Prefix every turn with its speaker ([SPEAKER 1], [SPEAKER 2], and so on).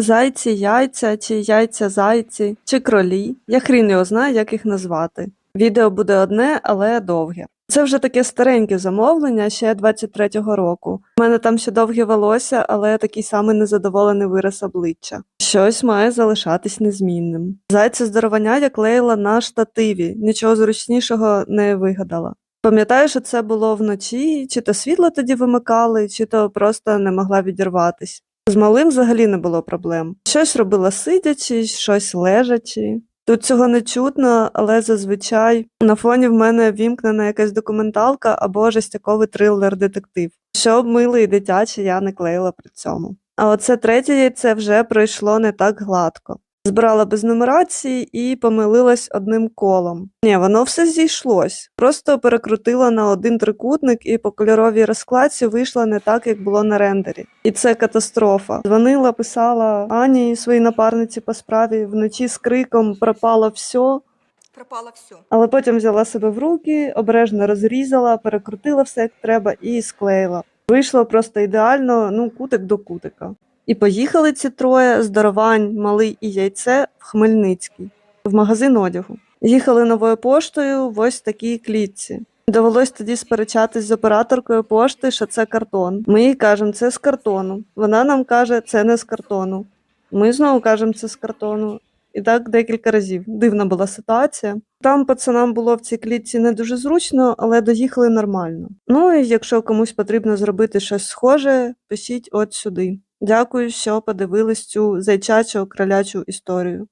[SPEAKER 1] Зайці, яйця, чи яйця зайці, чи кролі. Я хрін його знаю, як їх назвати. Відео буде одне, але довге. Це вже таке стареньке замовлення ще 23-го року. У мене там ще довге волосся, але такий самий незадоволений вираз обличчя. Щось має залишатись незмінним. Зайця здоровання я клеїла на штативі, нічого зручнішого не вигадала. Пам'ятаю, що це було вночі, чи то світло тоді вимикали, чи то просто не могла відірватись. З малим взагалі не було проблем. Щось робила сидячи, щось лежачи. Тут цього не чутно, але зазвичай на фоні в мене вімкнена якась документалка або жестяковий трилер-детектив. Щоб милий і дитячий я не клеїла при цьому. А оце третє яйце вже пройшло не так гладко. Збирала без нумерації і помилилась одним колом. Ні, воно все зійшлось. Просто перекрутила на один трикутник і по кольоровій розкладці вийшла не так, як було на рендері. І це катастрофа. Дзвонила, писала Ані, своїй напарниці по справі, вночі з криком пропало все.
[SPEAKER 2] Пропало все.
[SPEAKER 1] Але потім взяла себе в руки, обережно розрізала, перекрутила все як треба і склеїла. Вийшло просто ідеально, ну, кутик до кутика. І поїхали ці троє здоровань, малий і яйце в Хмельницький, в магазин одягу. Їхали новою поштою в ось такій клітці. Довелось тоді сперечатись з операторкою пошти, що це картон. Ми їй кажемо, це з картону. Вона нам каже, це не з картону. Ми знову кажемо, це з картону. І так декілька разів. Дивна була ситуація. Там пацанам було в цій клітці не дуже зручно, але доїхали нормально. Ну і якщо комусь потрібно зробити щось схоже, пишіть от сюди. Дякую, що подивились цю зайчачу кролячу історію.